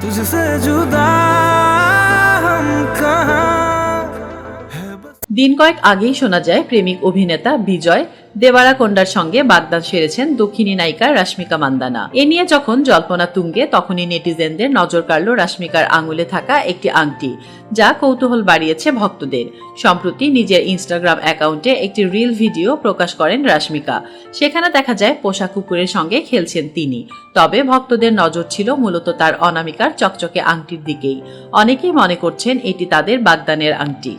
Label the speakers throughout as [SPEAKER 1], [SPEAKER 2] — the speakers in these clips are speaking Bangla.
[SPEAKER 1] तुझसे जुदा हम कहाँ है बस
[SPEAKER 2] দিন কয়েক আগেই শোনা যায় প্রেমিক অভিনেতা বিজয় দেবারাকোন্ডার সঙ্গে বাগদান সেরেছেন দক্ষিণী নায়িকা রাশ্মিকা মান্দানা। এ নিয়ে যখন জল্পনা তুঙ্গে, তখনই নেটিজেনদের নজর কাড়ল রাশ্মিকার আঙুলে থাকা একটি আংটি, যা কৌতূহল বাড়িয়েছে ভক্তদের। সম্প্রতি নিজের ইনস্টাগ্রাম অ্যাকাউন্টে একটি রিল ভিডিও প্রকাশ করেন রাশ্মিকা। সেখানে দেখা যায়, পোষা কুকুরের সঙ্গে খেলছেন তিনি। তবে ভক্তদের নজর ছিল মূলত তার অনামিকার চকচকে আংটির দিকেই। অনেকেই মনে করছেন, এটি তাদের বাগদানের আংটি।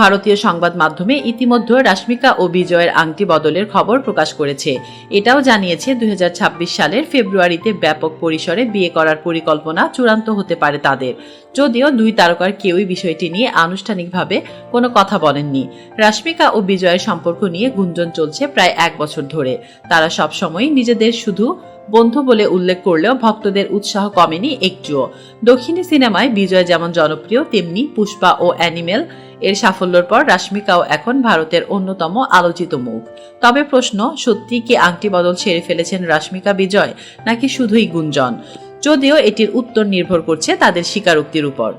[SPEAKER 2] ভারতীয় সংবাদ মাধ্যমে ইতিমধ্যে রাশ্মিকা ও বিজয়ের আংটি বদলের খবর প্রকাশ করেছে। এটাও জানিয়েছে দুই হাজার ছাব্বিশ সালের ফেব্রুয়ারিতে ব্যাপক পরিসরে বিয়ে করার পরিকল্পনা চূড়ান্ত হতে পারে তাদের। যদিও দুই তারকার কেউই বিষয়টি নিয়ে আনুষ্ঠানিকভাবে কোনো কথা বলেননি। রাশ্মিকা ও বিজয়ের সম্পর্ক নিয়ে গুঞ্জন চলছে প্রায় এক বছর ধরে। তারা সবসময় নিজেদের শুধু বন্ধু বলে উল্লেখ করলেও ভক্তদের উৎসাহ কমেনি একটুও। দক্ষিণী সিনেমায় বিজয় যেমন জনপ্রিয়, তেমনি পুষ্পা ও অ্যানিমেল এর সাফল্যের পর রাশ্মিকাও এখন ভারতের অন্যতম আলোচিত মুখ। তবে প্রশ্ন, সত্যি কি আংটি বদল সেরে ফেলেছেন রাশ্মিকা বিজয়, নাকি শুধুই গুঞ্জন? যদিও এটির উত্তর নির্ভর করছে তাদের স্বীকারোক্তির উপর।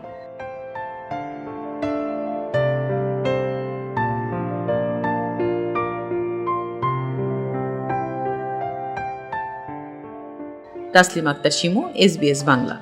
[SPEAKER 2] তাসলিম আক্তার শিমু এসবিএস বাংলা।